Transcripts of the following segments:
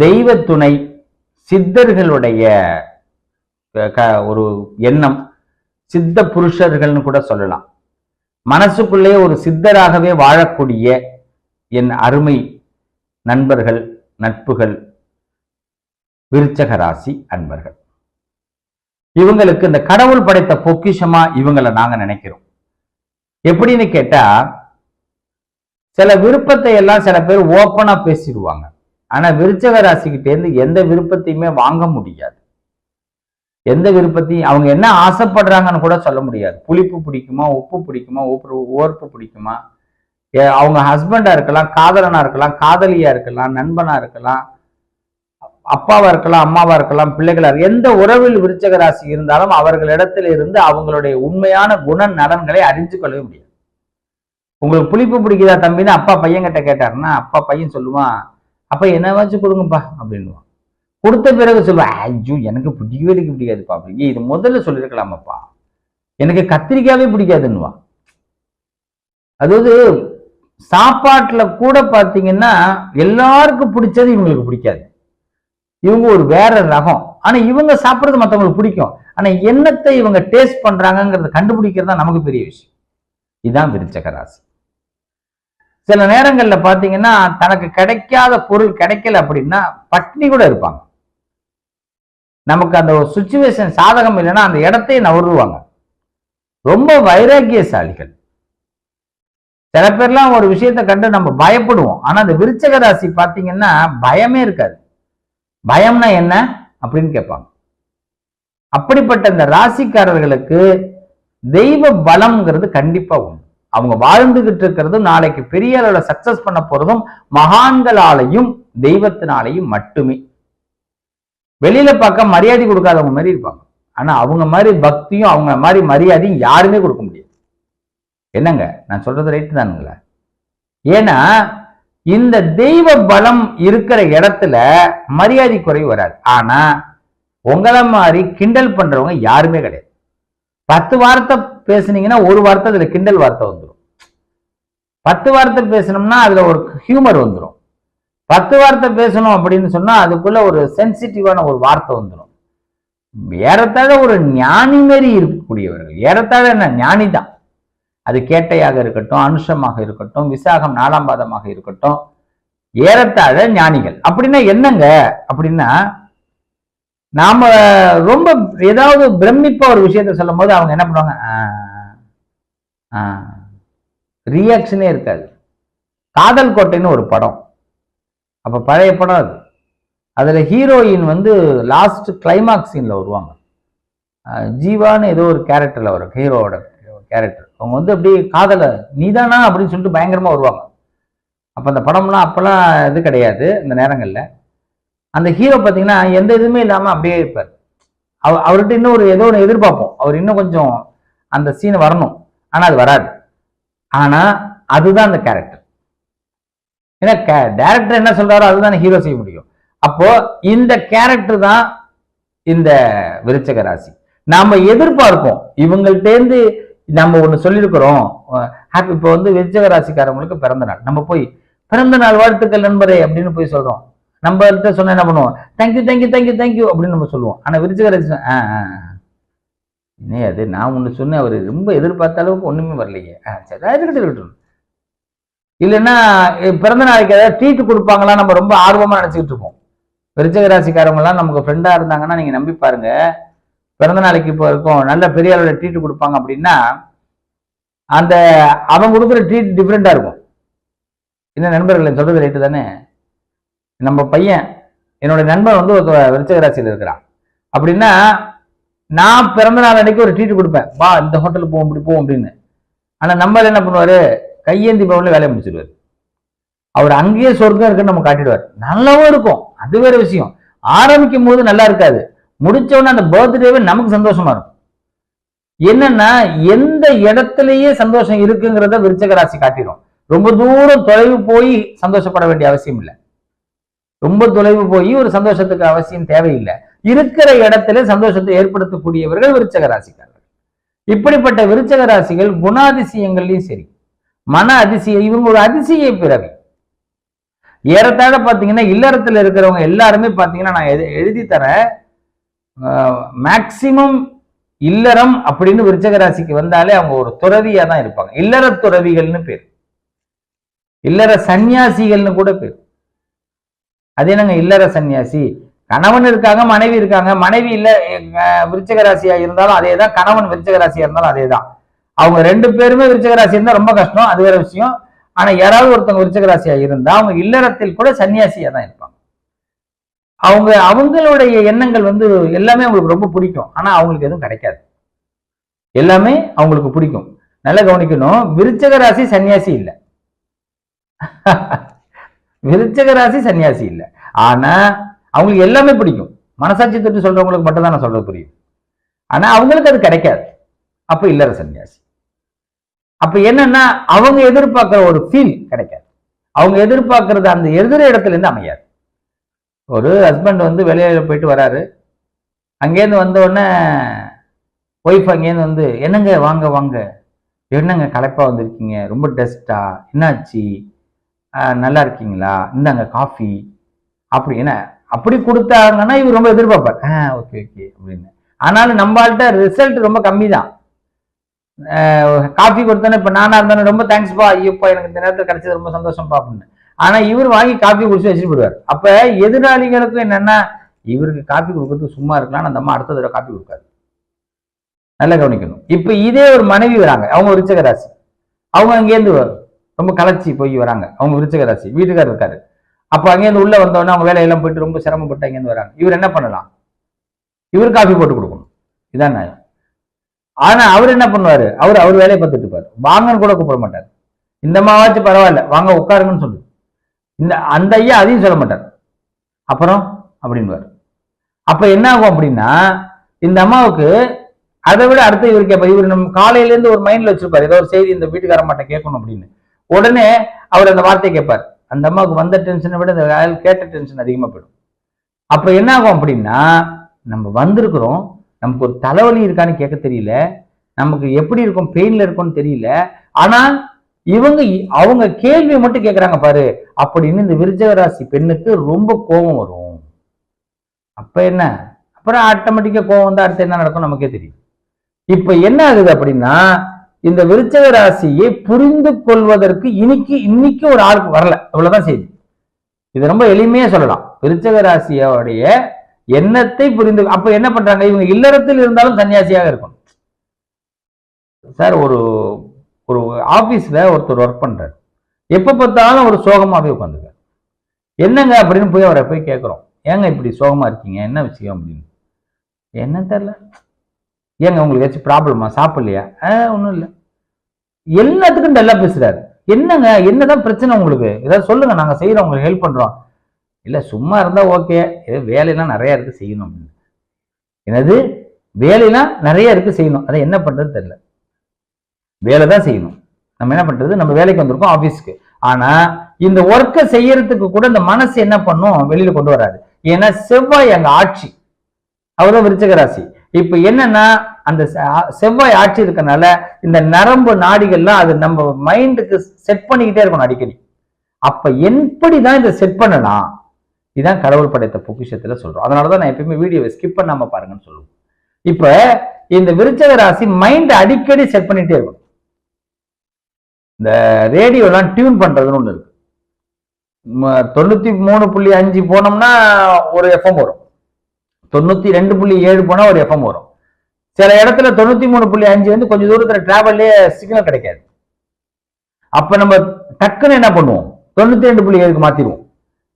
தெய்வ துணை சித்தர்களுடைய ஒரு எண்ணம் சித்த புருஷர்கள்னு கூட சொல்லலாம். மனசுக்குள்ளே ஒரு சித்தராகவே வாழக்கூடிய என் அருமை நண்பர்கள் நட்புகள் விருச்சக ராசி அன்பர்கள். இவங்களுக்கு இந்த கடவுள் படைத்த பொக்கிஷமா இவங்களை நாங்க நினைக்கிறோம். எப்படின்னு கேட்டா சில விருப்பத்தை எல்லாம் சில பேர் ஓப்பனா பேசிடுவாங்க. ஆனா விருச்சக ராசிக்கிட்டேருந்து எந்த விருப்பத்தையுமே வாங்க முடியாது. எந்த விருப்பத்தையும் அவங்க என்ன ஆசைப்படுறாங்கன்னு கூட சொல்ல முடியாது. புளிப்பு பிடிக்குமா உப்பு பிடிக்குமா உப்பு ஓர்ப்பு பிடிக்குமா? அவங்க ஹஸ்பண்டா இருக்கலாம் காதலனா இருக்கலாம் காதலியா இருக்கலாம் நண்பனா இருக்கலாம் அப்பாவா இருக்கலாம் அம்மாவா இருக்கலாம் பிள்ளைகளா எந்த உறவில் விருச்சக ராசி இருந்தாலும் அவர்களிடத்தில் இருந்து அவங்களுடைய உண்மையான குண நலன்களை அறிஞ்சு கொள்ளவே முடியாது. உங்களுக்கு புளிப்பு பிடிக்குதா தம்பின்னு அப்பா பையன்கிட்ட கேட்டாருன்னா அப்பா பையன் சொல்லுவான் அப்ப என்னவாச்சும் கொடுங்கப்பா? அப்படின்வான் கொடுத்த பிறகு சொல்லுவேன் ஐயோ எனக்கு பிடிக்கவே எனக்கு பிடிக்காதுப்பா அப்படி. இது முதல்ல சொல்லியிருக்கலாமப்பா? எனக்கு கத்திரிக்காவே பிடிக்காதுன்னுவான் அதாவது சாப்பாட்டுல கூட பாத்தீங்கன்னா எல்லாருக்கும் பிடிச்சது இவங்களுக்கு பிடிக்காது. இவங்க ஒரு வேற ரகம். ஆனா இவங்க சாப்பிட்றது மற்றவங்களுக்கு பிடிக்கும். ஆனா என்னத்தை இவங்க டேஸ்ட் பண்ணுறாங்கங்கிறத கண்டுபிடிக்கிறது தான் நமக்கு பெரிய விஷயம். இதுதான் விருச்சக ராசி. சில நேரங்கள்ல பாத்தீங்கன்னா தனக்கு கிடைக்காத பொருள் கிடைக்கல அப்படின்னா பட்னி கூட இருப்பாங்க. நமக்கு அந்த ஒரு சுச்சுவேஷன் சாதகம் இல்லைன்னா அந்த இடத்தையே நவருவாங்க. ரொம்ப வைராக்கியசாலிகள். சில பேர்லாம் ஒரு விஷயத்தை கண்டு நம்ம பயப்படுவோம். ஆனா அந்த விருச்சக ராசி பாத்தீங்கன்னா பயமே இருக்காது. பயம்னா என்ன அப்படின்னு கேட்பாங்க. அப்படிப்பட்ட இந்த ராசிக்காரர்களுக்கு தெய்வ பலம்ங்கிறது கண்டிப்பா உண்டு. அவங்க வாழ்ந்துகிட்டு இருக்கிறது நாளைக்கு பெரிய அளவில் சக்சஸ் பண்ண போறதும் மகான்களாலையும் தெய்வத்தினாலையும் மட்டுமே. வெளியில பார்க்க மரியாதை கொடுக்காதவங்க மாதிரி இருப்பாங்க. ஆனா அவங்க மாதிரி பக்தியும் அவங்க மாதிரி மரியாதையும் யாருமே கொடுக்க முடியாது. என்னங்க? நான் சொல்றது ரைட்டு தானுங்களா. ஏன்னா இந்த தெய்வ பலம் இருக்கிற இடத்துல மரியாதை குறைவு வராது. ஆனா உங்களை மாதிரி கிண்டல் பண்றவங்க யாருமே கிடையாது. பத்து வாரத்தை பேசுனீங்கன்னா ஒரு வார்த்தை அதுல கிண்டல் வார்த்தை வந்துடும் பத்து வார்த்தை பேசணும்னா அதுல ஒரு ஹியூமர் வந்துடும் பத்து வார்த்தை பேசணும் அப்படின்னு சொன்னா அதுக்குள்ள ஒரு சென்சிட்டிவான ஒரு வார்த்தை வந்துடும் ஏறத்தாழ ஒரு ஞானி மாரி இருக்கக்கூடியவர்கள் ஏறத்தாழ என்ன ஞானி தான். அது கேட்டையாக இருக்கட்டும் அனுஷமாக இருக்கட்டும் விசாகம் நாலாம் பாதமாக இருக்கட்டும் ஏறத்தாழ ஞானிகள். அப்படின்னா என்னங்க? அப்படின்னா நாம ரொம்ப ஏதாவது பிரமிப்பா ஒரு விஷயத்த சொல்லும் போது அவங்க என்ன பண்ணுவாங்க? ரியாக்ஷனே இருக்காது. காதல் கோட்டைன்னு ஒரு படம். அப்ப பழைய படம் அது. அதில் ஹீரோயின் வந்து லாஸ்ட் கிளைமாக்ஸ் சீனில் வருவாங்க. ஜீவான்னு ஏதோ ஒரு கேரக்டரில் வரும். ஹீரோவோட கேரக்டர் அவங்க வந்து அப்படியே காதலை நீதானா? அப்படின்னு சொல்லிட்டு பயங்கரமாக வருவாங்க. அப்போ அந்த படம்லாம் அப்போல்லாம் இது கிடையாது இந்த நேரங்களில். அந்த ஹீரோ பார்த்தீங்கன்னா எந்த இதுவுமே இல்லாமல் அப்படியே இருப்பார். அவர் அவர்கிட்ட இன்னும் ஒரு ஏதோ ஒன்று எதிர்பார்ப்போம். அவர் இன்னும் கொஞ்சம் அந்த சீன் வரணும். ஆனால் அது வராது. ஆனால் அதுதான் அந்த கேரக்டர் ஏன்னா டேரக்டர் என்ன சொல்றாரோ அதுதான் ஹீரோ செய்ய முடியும். அப்போ இந்த கேரக்டர் தான் இந்த விருச்சக ராசி. நாம எதிர்பார்ப்போம். இவங்கள்ட்டேருந்து நம்ம ஒன்று சொல்லியிருக்கிறோம் ஹாப்பி இப்போ வந்து விருச்சக ராசிக்காரவங்களுக்கு பிறந்த நாள். நம்ம போய் பிறந்த நாள் வாழ்த்துக்கள் நண்பரே அப்படின்னு போய் சொல்றோம். நம்மள்கிட்ட சொன்ன என்ன பண்ணுவோம்? தேங்க்யூ தேங்க்யூ தேங்க்யூ தேங்க்யூ அப்படின்னு நம்ம சொல்லுவோம். ஆனால் விருச்சிக ஆ என்ன அது நான் ஒன்று சொன்னேன் அவர் ரொம்ப எதிர்பார்த்த அளவுக்கு ஒன்றுமே வரலையே. ஆ சரி இருக்கட்டும் இருக்கட்டும் இல்லைன்னா பிறந்த நாளைக்கு ஏதாவது ட்ரீட் கொடுப்பாங்களா? நம்ம ரொம்ப ஆர்வமாக நினச்சிக்கிட்டு இருப்போம். விருச்சக ராசிக்காரவங்கலாம் நமக்கு ஃப்ரெண்டாக இருந்தாங்கன்னா நீங்கள் நம்பி பாருங்க. பிறந்த நாளைக்கு இப்போ இருக்கும் நல்ல பெரிய அளவில் ட்ரீட் கொடுப்பாங்க அப்படின்னா அந்த அவன் கொடுக்குற ட்ரீட் டிஃப்ரெண்ட்டாக இருக்கும். என்ன நண்பர்கள் சொல்கிறது ரைட்டு தானே? நம்ம பையன் என்னுடைய நண்பன் வந்து ஒரு விருச்சகராசியில் இருக்கிறான். அப்படின்னா நான் பிறந்த நாள் அன்னைக்கு ஒரு ட்ரீட் கொடுப்பேன். வா இந்த ஹோட்டலுக்கு போவோம் இப்படி போவோம் அப்படின்னு. ஆனால் நம்ம என்ன பண்ணுவார்? கையேந்தி பவனில் வேலையை முடிச்சிடுவார் அவர் அங்கேயே சொர்க்கம் இருக்குன்னு நம்ம காட்டிடுவார். நல்லாவும் இருக்கும். அது வேற விஷயம். ஆரம்பிக்கும் போது நல்லா இருக்காது. முடிச்சவொடனே அந்த பர்த்டேவே நமக்கு சந்தோஷமா இருக்கும். என்னன்னா எந்த இடத்துலயே சந்தோஷம் இருக்குங்கிறத விருச்சக ராசி காட்டிடும். ரொம்ப தூரம் தொலைவு போய் சந்தோஷப்பட வேண்டிய அவசியம் இல்லை. ரொம்ப தொலைவு போய் ஒரு சந்தோஷத்துக்கு அவசியம் தேவையில்லை. இருக்கிற இடத்துல சந்தோஷத்தை ஏற்படுத்தக்கூடியவர்கள் விருச்சக ராசிக்காரர்கள். இப்படிப்பட்ட விருச்சக ராசிகள் குணாதிசயங்கள்லயும் சரி மன அதிசயம் இவங்க ஒரு அதிசய பிறவி. ஏறத்தாழ பாத்தீங்கன்னா இல்லறத்துல இருக்கிறவங்க எல்லாருமே பாத்தீங்கன்னா நான் எழு- எழுதி தரேன் மேக்சிமம் இல்லறம் அப்படின்னு விருச்சக ராசிக்கு வந்தாலே அவங்க ஒரு துறவியாக தான் இருப்பாங்க. இல்லற துறவிகள்னு பேர். இல்லற சந்நியாசிகள்னு கூட பேர். அது என்னங்க இல்லற சந்நியாசி கணவன் இருக்காங்க மனைவி இருக்காங்க. மனைவி இல்ல எங்க விருச்சக ராசியா இருந்தாலும் அதே தான் கணவன் விருச்சக ராசியா இருந்தாலும் அதே தான் அவங்க ரெண்டு பேருமே விருச்சக ராசி இருந்தா ரொம்ப கஷ்டம். அது வேற விஷயம். ஆனா யாராவது ஒருத்தவங்க விருச்சக ராசியா இருந்தா அவங்க இல்லறத்தில் கூட சன்னியாசியா தான் இருப்பாங்க. அவங்க அவங்களுடைய எண்ணங்கள் வந்து எல்லாமே அவங்களுக்கு ரொம்ப பிடிக்கும். ஆனா அவங்களுக்கு எதுவும் கிடைக்காது. எல்லாமே அவங்களுக்கு பிடிக்கும். நல்லா கவனிக்கணும். விருச்சக ராசி சன்னியாசி இல்லை. விருச்சக ராசி சன்னியாசி இல்லை. ஆனா அவங்களுக்கு எல்லாமே பிடிக்கும். மனசாட்சி தொட்டு சொல்றவங்களுக்கு மட்டும் தான் நான் சொல்றது புரியும். ஆனா அவங்களுக்கு அது கிடைக்காது. அப்ப இல்லற சன்னியாசி. அப்ப என்னன்னா அவங்க எதிர்பார்க்கிற ஒரு ஃபீல் கிடைக்காது. அவங்க எதிர்பார்க்கறது அந்த எதிர இடத்துல இருந்து அமையாது. ஒரு ஹஸ்பண்ட் வந்து வெளியில போயிட்டு வராரு. அங்கேருந்து வந்த உடனே ஒய்ஃப் அங்கேருந்து வந்து என்னங்க வாங்க வாங்க. என்னங்க களைப்பா வந்திருக்கீங்க? ரொம்ப டஸ்டா என்னாச்சு? நல்லா இருக்கீங்களா? இந்தாங்க காஃபி. அப்படி என்ன? அப்படி கொடுத்தாங்கன்னா இவர் ரொம்ப எதிர்பார்ப்பார். ஆ ஓகே ஓகே அப்படின்னு. ஆனாலும் நம்மள்கிட்ட ரிசல்ட் ரொம்ப கம்மி தான் காஃபி கொடுத்தோன்னே இப்போ நானாக இருந்தாலும் ரொம்ப தேங்க்ஸ்ப்பா ஐயோப்பா எனக்கு இந்த நேரத்தில் கிடைச்சது ரொம்ப சந்தோஷம்ப்பா அப்படின்னு. ஆனால் இவர் வாங்கி காஃபி குடிச்சு வச்சுட்டு போயிடுவார். அப்போ எதிராளிகளுக்கும் என்னென்னா இவருக்கு காஃபி கொடுக்கறது சும்மா இருக்கலாம் அந்த அம்மா அடுத்த தடவை காஃபி கொடுக்காது. நல்லா கவனிக்கணும். இப்போ இதே ஒரு மனைவி வராங்க. அவங்க ஒரு ராசி. அவங்க அங்கேருந்து ரொம்ப களைச்சி போய் வராங்க. அவங்க விருச்சக ராசி வீட்டுக்காரர் இருக்காரு. அப்ப அங்கேருந்து உள்ள வந்தோடனே அவங்க வேலையெல்லாம் போயிட்டு ரொம்ப சிரமப்பட்டு அங்கேருந்து வராங்க. இவர் என்ன பண்ணலாம்? இவர் காஃபி போட்டு கொடுக்கணும். இதான் நியாயம். ஆனா அவர் என்ன பண்ணுவாரு? அவர் அவர் வேலையை பார்த்துட்டு இருப்பாரு. வாங்கன்னு கூட கூப்பிட மாட்டார். இந்த மாவாச்சும் பரவாயில்ல வாங்க உட்காருங்கன்னு சொல்லு. இந்த அந்த ஐயா அதையும் சொல்ல மாட்டார். அப்புறம் அப்படின்வார் அப்ப என்ன ஆகும் அப்படின்னா இந்த அம்மாவுக்கு அதை விட அடுத்து இவர் கேட்பார் இவர் நம்ம காலையில இருந்து ஒரு மைண்ட்ல வச்சிருப்பாரு. ஏதோ ஒரு செய்தி இந்த வீட்டுக்கார மாட்ட கேட்கணும் அப்படின்னு. உடனே அவர் அந்த வார்த்தையை கேட்பார். அந்த அம்மாவுக்கு வந்த டென்ஷனை விட அந்த கேட்ட டென்ஷன் அதிகமாக போயிடும் அப்போ என்ன ஆகும் அப்படின்னா நம்ம வந்திருக்கிறோம் நமக்கு ஒரு தலைவலி இருக்கான்னு கேட்க தெரியல நமக்கு எப்படி இருக்கும் பெயின்ல இருக்கும்னு தெரியல ஆனால் இவங்க அவங்க கேள்வி மட்டும் கேட்குறாங்க பாரு அப்படின்னு இந்த விருச்சக ராசி பெண்ணுக்கு ரொம்ப கோபம் வரும். அப்ப என்ன? அப்புறம் ஆட்டோமேட்டிக்கா கோபம் வந்து அடுத்து என்ன நடக்கும் நமக்கே தெரியும். இப்ப என்ன ஆகுது அப்படின்னா இந்த விருச்சக ராசியை புரிந்து கொள்வதற்கு இன்னைக்கு இன்னைக்கு ஒரு ஆளுக்கு வரல. அவ்வளவுதான் செய்தி. இது ரொம்ப எளிமையா சொல்லலாம். விருச்சக ராசியோடைய எண்ணத்தை புரிந்து அப்ப என்ன பண்றாங்க? இவங்க இல்லறத்தில் இருந்தாலும் சன்னியாசியாக இருக்கும் சார் ஒரு ஒரு ஆபீஸ்ல ஒருத்தர் ஒர்க் பண்றாரு. எப்ப பார்த்தாலும் ஒரு சோகமாவே உட்காந்துருக்காரு. என்னங்க அப்படின்னு போய் அவரை போய் கேட்குறோம் ஏங்க இப்படி சோகமா இருக்கீங்க? என்ன விஷயம் அப்படின்னு. என்ன தெரியல. ஏங்க உங்களுக்கு ஏதாச்சும் ப்ராப்ளமா சாப்பிடலையா? ஒன்றும் இல்லை. எல்லாத்துக்கும் நல்லா பேசுறாரு. என்னங்க என்னதான் பிரச்சனை உங்களுக்கு? ஏதாவது சொல்லுங்க நாங்கள் செய்கிறோம் உங்களுக்கு ஹெல்ப் பண்ணுறோம் இல்லை சும்மா இருந்தால் ஓகே ஏதோ வேலையெல்லாம் நிறையா இருக்குது செய்யணும் அப்படின்னு. என்னது? வேலையெல்லாம் நிறைய இருக்குது செய்யணும். அதை என்ன பண்ணுறது தெரில வேலை தான் செய்யணும். நம்ம என்ன பண்ணுறது நம்ம வேலைக்கு வந்திருக்கோம் ஆபீஸ்க்கு ஆனால் இந்த ஒர்க்கை செய்யறதுக்கு கூட இந்த மனசு என்ன பண்ணும்? வெளியில் கொண்டு வராது. ஏன்னா செவ்வாய் அங்க ஆட்சி. அவர்தான் விருச்சக ராசி. இப்போ என்னன்னா அந்த செ- செவ்வாய் ஆட்சி இருக்கறனால இந்த நரம்பு நாடிகள்லாம் அது நம்ம மைண்டுக்கு செட் பண்ணிக்கிட்டே இருக்கணும் அடிக்கடி. அப்ப எப்படிதான் இதை செட் பண்ணலாம்? இதுதான் கடவுள் படைத்த பொக்கிஷத்துல சொல்றோம். அதனாலதான் நான் எப்பயுமே வீடியோவை ஸ்கிப் பண்ணாம பாருங்கன்னு சொல்லுவோம். இப்ப இந்த விருச்சக ராசி மைண்ட் அடிக்கடி செட் பண்ணிட்டே இருக்கும் இந்த ரேடியோலாம் டியூன் பண்றதுன்னு ஒண்ணு இருக்கு. தொண்ணூத்தி மூணு புள்ளி அஞ்சு போனோம்னா ஒரு எஃப்எம் வரும். தொண்ணூத்தி ரெண்டு புள்ளி ஏழு போனா ஒரு எஃப்எம் வரும். சில இடத்துல தொண்ணூத்தி மூணு புள்ளி அஞ்சு வந்து கொஞ்சம் தூரத்துல டிராவல்லே சிக்னல் கிடைக்காது. அப்ப நம்ம டக்குன்னு என்ன பண்ணுவோம்? தொண்ணூத்தி ரெண்டு புள்ளி ஏழுக்கு மாத்திடுவோம்.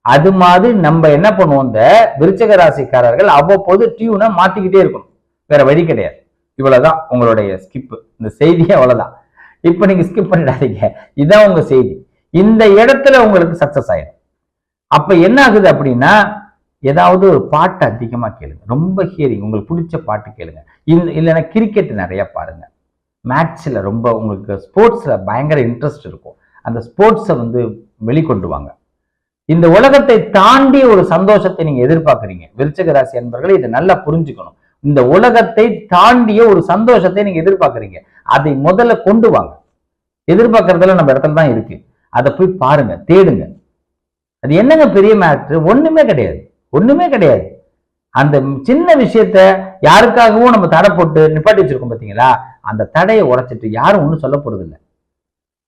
அது மாதிரி நம்ம என்ன பண்ணுவோம்? இந்த விருச்சக ராசிக்காரர்கள் அவ்வப்போது டியூனை மாத்திக்கிட்டே இருக்கணும். வேற வழி கிடையாது. இவ்வளவுதான் உங்களுடைய ஸ்கிப்பு இந்த செய்தியே அவ்வளவுதான். இப்ப நீங்க ஸ்கிப் பண்ணிடாதீங்க. இதான் உங்க செய்தி. இந்த இடத்துல உங்களுக்கு சக்சஸ் ஆயிடும். அப்ப என்ன ஆகுது அப்படின்னா ஏதாவது ஒரு பாட்டு அதிகமா கேளுங்க. ரொம்ப ஹியரிங் உங்களுக்கு பிடிச்ச பாட்டு கேளுங்க. இது இல்லைன்னா கிரிக்கெட் நிறைய பாருங்க. மேட்ச்ல ரொம்ப உங்களுக்கு ஸ்போர்ட்ஸ்ல பயங்கர இன்ட்ரெஸ்ட் இருக்கும். அந்த ஸ்போர்ட்ஸை வந்து வெளிக்கொண்டு வாங்க இந்த உலகத்தை தாண்டி ஒரு சந்தோஷத்தை நீங்க எதிர்பார்க்கறீங்க. விருச்சக ராசி என்பவர்கள் இதை நல்லா புரிஞ்சுக்கணும். இந்த உலகத்தை தாண்டிய ஒரு சந்தோஷத்தை நீங்க எதிர்பார்க்கறீங்க. அதை முதல்ல கொண்டு வாங்க. எதிர்பார்க்கறதுல நம்ம இடத்துல தான் இருக்கு. அதை போய் பாருங்க தேடுங்க. அது என்னங்க பெரிய மேட்ரு ஒண்ணுமே கிடையாது. ஒண்ணுமே கிடையாது. அந்த சின்ன விஷயத்த யாருக்காகவும் நம்ம தடை போட்டு நிப்பாட்டி வச்சிருக்கோம் பார்த்தீங்களா அந்த தடையை உடைச்சிட்டு யாரும் ஒன்றும் சொல்ல போறது இல்லை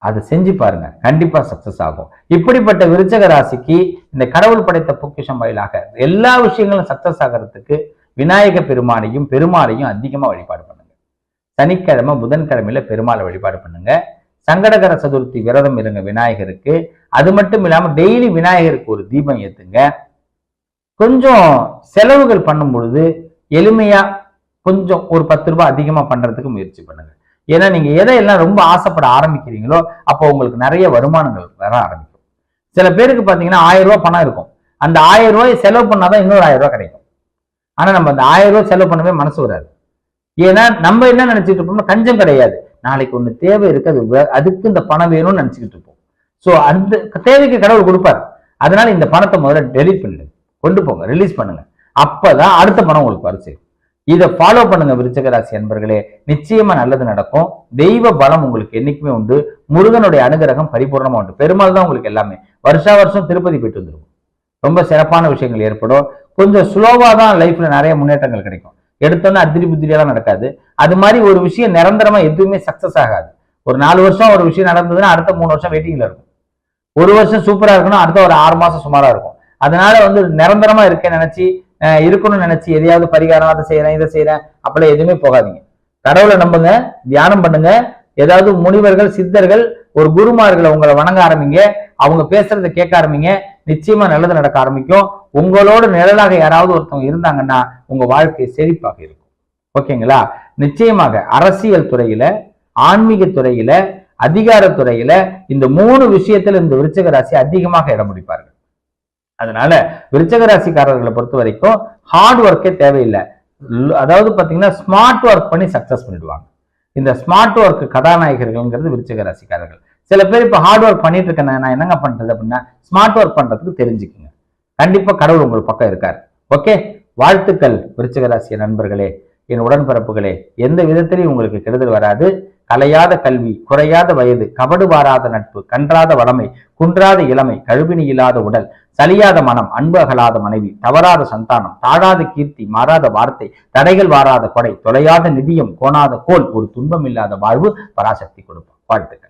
அதை செஞ்சு பாருங்க. கண்டிப்பா சக்சஸ் ஆகும். இப்படிப்பட்ட விருச்சக ராசிக்கு இந்த கடவுள் படைத்த பொக்கிஷம் வாயிலாக எல்லா விஷயங்களும் சக்சஸ் ஆகிறதுக்கு விநாயக பெருமானையும் பெருமாளையும் அதிகமாக வழிபாடு பண்ணுங்க. சனிக்கிழமை புதன்கிழமையில பெருமாளை வழிபாடு பண்ணுங்க. சங்கடகர சதுர்த்தி விரதம் இருங்க விநாயகருக்கு அது மட்டும் இல்லாமல் டெய்லி விநாயகருக்கு ஒரு தீபம் ஏத்துங்க. கொஞ்சம் செலவுகள் பண்ணும் பொழுது எளிமையா கொஞ்சம் ஒரு பத்து ரூபாய் அதிகமா பண்றதுக்கு முயற்சி பண்ணுங்க. ஏன்னா நீங்க எதையெல்லாம் ரொம்ப ஆசைப்பட ஆரம்பிக்கிறீங்களோ அப்போ உங்களுக்கு நிறைய வருமானங்கள் வர ஆரம்பிக்கும். சில பேருக்கு பாத்தீங்கன்னா ஆயிரம் ரூபாய் பணம் இருக்கும். அந்த ஆயிரம் ரூபாய் செலவு பண்ணாதான் இன்னொரு ஆயிரம் ரூபாய் கிடைக்கும். ஆனா நம்ம அந்த ஆயிரம் ரூபாய் செலவு பண்ணவே மனசு வராது. ஏன்னா நம்ம என்ன நினைச்சிட்டு இருப்போம்னா கஞ்சம் கிடையாது. நாளைக்கு ஒண்ணு தேவை இருக்கு அது வே- அதுக்கு இந்த பணம் வேணும்னு நினைச்சுக்கிட்டு இருப்போம். ஸோ அந்த தேவைக்கு கடவுள் கொடுப்பாரு. அதனால இந்த பணத்தை முதல்ல டெலிட் பண்ணிடுங்க கொண்டு போங்க ரிலீஸ் பண்ணுங்க. அப்பதான் அடுத்த பணம் உங்களுக்கு வரும் சேரும். இதை ஃபாலோ பண்ணுங்க விருச்சக ராசி அன்பர்களே. நிச்சயமா நல்லது நடக்கும். தெய்வ பலம் உங்களுக்கு என்னைக்குமே உண்டு. முருகனுடைய அனுகிரகம் பரிபூர்ணமா உண்டு. பெருமாள் தான் உங்களுக்கு எல்லாமே. வருஷா வருஷம் திருப்பதி போயிட்டு வந்துடும் ரொம்ப சிறப்பான விஷயங்கள் ஏற்படும். கொஞ்சம் ஸ்லோவா தான் லைஃப்ல நிறைய முன்னேற்றங்கள் கிடைக்கும். எடுத்தோன்னே அதிரி புத்திரியெல்லாம் நடக்காது. அது மாதிரி ஒரு விஷயம் நிரந்தரமா எதுவுமே சக்சஸ் ஆகாது. ஒரு நாலு வருஷம் ஒரு விஷயம் நடந்ததுன்னா அடுத்த மூணு வருஷம் வெயிட்டிங்ல இருக்கும். ஒரு வருஷம் சூப்பரா இருக்கணும் அடுத்த ஒரு ஆறு மாசம் சுமாரா இருக்கும். அதனால வந்து நிரந்தரமா இருக்க நினைச்சு இருக்கணும்னு நினைச்சு எதையாவது பரிகாரம் அதை செய்யறேன் இதை செய்யறேன் அப்படிலாம் எதுவுமே போகாதீங்க. கடவுளை நம்புங்க தியானம் பண்ணுங்க. ஏதாவது முனிவர்கள் சித்தர்கள் ஒரு குருமார்களை உங்களை வணங்க ஆரம்பிங்க. அவங்க பேசுறதை கேட்க ஆரம்பிங்க. நிச்சயமா நல்லது நடக்க ஆரம்பிக்கும். உங்களோட நிழலாக யாராவது ஒருத்தவங்க இருந்தாங்கன்னா உங்க வாழ்க்கை செழிப்பாக இருக்கும். ஓகேங்களா? நிச்சயமாக அரசியல் துறையில ஆன்மீக துறையில அதிகாரத்துறையில இந்த மூணு விஷயத்துல இந்த விருச்சக ராசி அதிகமாக இடம் பிடிப்பார்கள். அதனால விருச்சக ராசிக்காரர்களை பொறுத்த வரைக்கும் ஹார்ட் ஒர்க்கே தேவையில்லை அதாவது பாத்தீங்கன்னா ஸ்மார்ட் ஒர்க் பண்ணி சக்ஸஸ் பண்ணிடுவாங்க. இந்த ஸ்மார்ட் ஒர்க் கதாநாயகர்கள்ங்கிறது விருச்சக ராசிக்காரர்கள் சில பேர் இப்போ ஹார்ட் ஒர்க் பண்ணிட்டு இருக்கேன் நான் என்னங்க பண்றது அப்படின்னா ஸ்மார்ட் ஒர்க் பண்றதுக்கு தெரிஞ்சுக்குங்க. கண்டிப்பா கடவுள் உங்கள் பக்கம் இருக்கார். ஓகே? வாழ்த்துக்கள் விருச்சிக ராசி நண்பர்களே. என் உடன்பிறப்புகளே எந்த விதத்திலையும் உங்களுக்கு கெடுதல் வராது. கலையாத கல்வி குறையாத வயது கபடு வாராத நட்பு கன்றாத வளமை குன்றாத இளமை கழுவினி இல்லாத உடல் சலியாத மனம் அன்பு அகலாத மனைவி தவறாத சந்தானம் தாழாத கீர்த்தி மாறாத வார்த்தை தடைகள் வாராத கொடை தொலையாத நிதியம் கோணாத கோல் ஒரு துன்பம் இல்லாத வாழ்வு பராசக்தி கொடுப்பார் வாழ்த்துக்கள்.